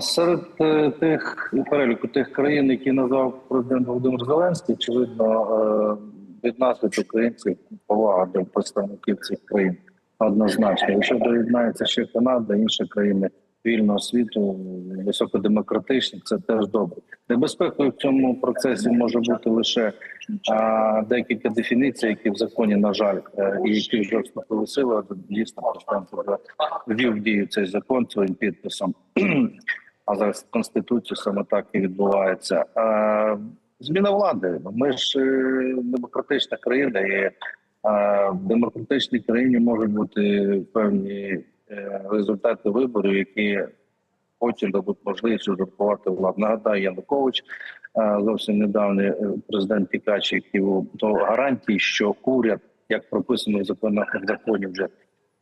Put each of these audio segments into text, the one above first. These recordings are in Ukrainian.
Серед е, тих переліку тих країн, які назвав президент Володимир Зеленський, очевидно, е, від нас, від українців, повага до представників цих країн однозначно. Якщо доєднається ще Канада, інші країни вільного світу, високодемократичні, це теж добре. Небезпекою в цьому процесі може бути лише а, декілька дефініцій, які в законі, на жаль, е, і які вже вступили в силу, дійсно президент ввів дію цей закон своїм підписом. А зараз конституцію саме так і відбувається. А, Зміна влади. Ми ж е, демократична країна, і а, в демократичній країні можуть бути певні е, результати виборів, які потім дадуть можливість узурпувати владу. Нагадаю, Янукович е, зовсім недавній е, президент Тікач, який був до гарантії, що уряд, як прописано в законах в законі, вже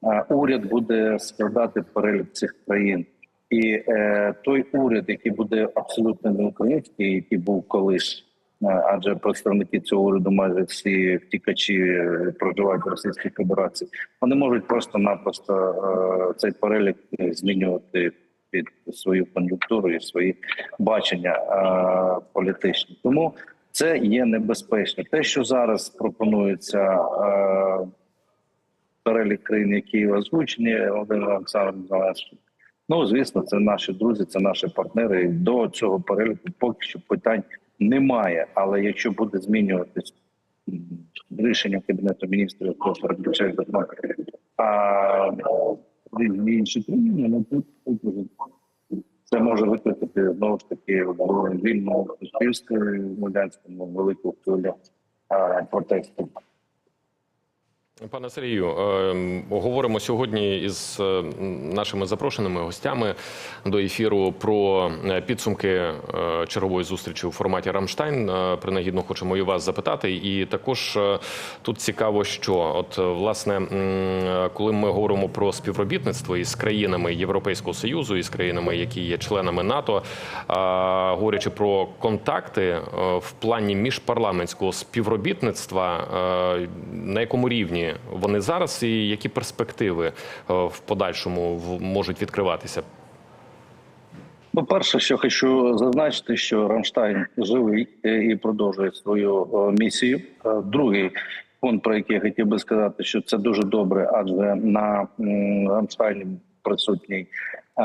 е, уряд буде складати перелік цих країн. І е, той уряд, який буде абсолютно не український, який був колись, е, адже представники цього уряду майже всі втікачі е, проживають в Російській Федерації, вони можуть просто-напросто е, цей перелік е, змінювати під свою кон'юнктуру і свої бачення е, політичні. Тому це є небезпечно. Те, що зараз пропонується. Е, Перелік країн, які озвучені Володимиром Олександром Зеленським, Ну, звісно, це наші друзі, це наші партнери. До цього переліку поки що питань немає. Але якщо буде змінюватись рішення кабінету міністрів про передбачає а різні інші країни, ну тут це може викликати знову ж таки в вільному суспільстві в Молдянському велику хвилю протесту. Пане Сергію, е, говоримо сьогодні із е, нашими запрошеними гостями до ефіру про е, підсумки е, чергової зустрічі у форматі Рамштайн. Принагідно хочемо і вас запитати. І також тут цікаво, що от власне, коли ми говоримо про співробітництво із країнами Європейського союзу і з країнами, які є членами НАТО, говорячи про контакти в плані міжпарламентського співробітництва, на якому рівні вони зараз, і які перспективи е, в подальшому можуть відкриватися? Ну, перше, що хочу зазначити, що Рамштайн живий е, і продовжує свою е, місію. Другий пункт, про який я хотів би сказати, що це дуже добре, адже на Рамштайні присутній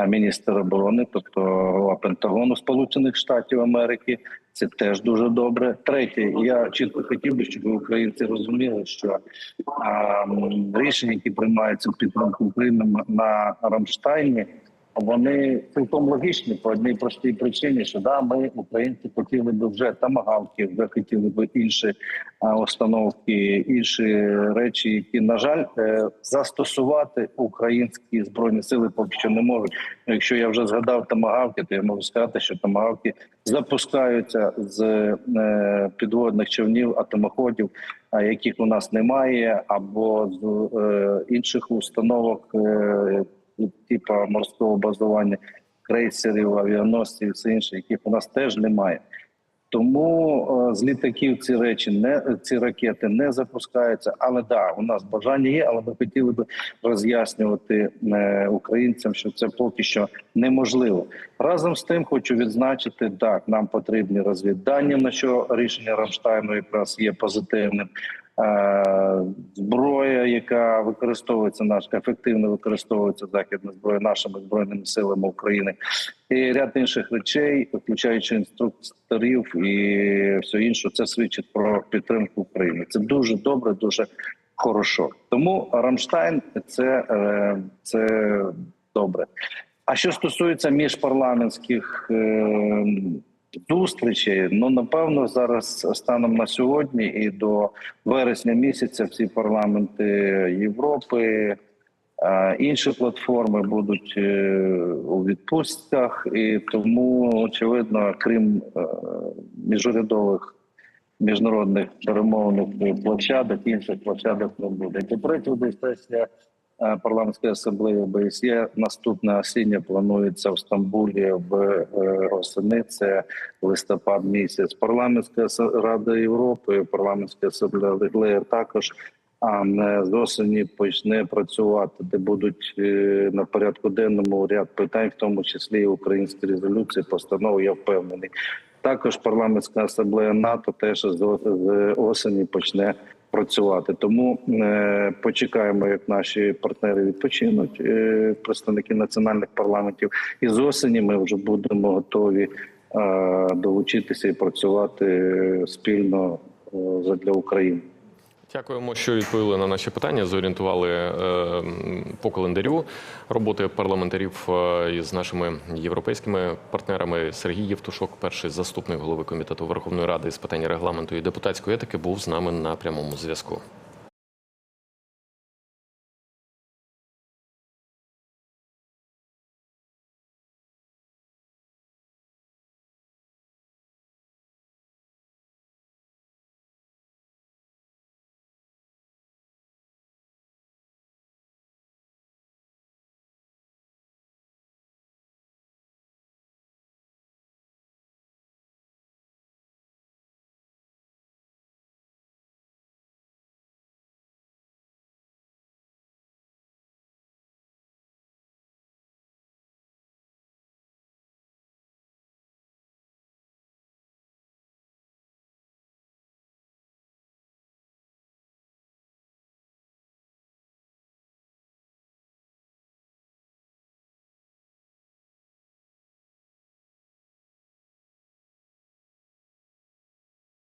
міністр оборони, тобто голова Пентагону Сполучених Штатів Америки. Це теж дуже добре. Третє, я чітко хотів би, щоб українці розуміли, що а, рішення, які приймаються в підтримку України на Рамштайні, вони цілком логічні по одній простій причині, що да, ми, українці, хотіли би вже тамагавки, вже хотіли би інші установки, інші речі, які на жаль е, застосувати українські збройні сили поки що не можуть. Якщо я вже згадав тамагавки, то я можу сказати, що тамагавки запускаються з е, підводних човнів, атомоходів, яких у нас немає, або з е, інших установок. Е, типу морського базування крейсерів, авіаносців все інше, яких у нас теж немає. Тому е, з літаків ці речі не ці ракети не запускаються. Але да, у нас бажання є, але ми хотіли би роз'яснювати е, українцям, що це поки що неможливо. Разом з тим, хочу відзначити, так нам потрібні розвіддані, на що рішення Рамштайну якраз є позитивним. Е, зброя, яка використовується наш ефективно використовується західна зброя нашими збройними силами України, і ряд інших речей, включаючи інструкторів і все інше, це свідчить про підтримку України. Це дуже добре, дуже хорошо. Тому Рамштайн це, е, це добре. А що стосується міжпарламентських е, зустрічей, ну напевно, зараз станом на сьогодні і до вересня місяця всі парламенти Європи. Інші платформи будуть е, у відпустках, і тому очевидно, крім е, міжурядових міжнародних перемовних площадок, інших площадок не буде. І третє, сесія е, парламентської асамблеї ОБСЄ. Наступна осіння планується в Стамбулі в е, осени. Це листопад місяць. Парламентська рада Європи, парламентська асамблея також а не з осені почне працювати, де будуть е, на порядку денному ряд питань, в тому числі і українські резолюції, постанови. Я впевнений. Також парламентська асамблея НАТО теж з осені почне працювати. Тому е, почекаємо, як наші партнери відпочинуть, е, представники національних парламентів, і з осені ми вже будемо готові е, долучитися і працювати спільно е, задля України. Дякуємо, що відповіли на наші питання. Зорієнтували е, по календарю роботи парламентарів е, із нашими європейськими партнерами. Сергій Євтушок, перший заступник голови комітету Верховної Ради з питань регламенту і депутатської етики, був з нами на прямому зв'язку.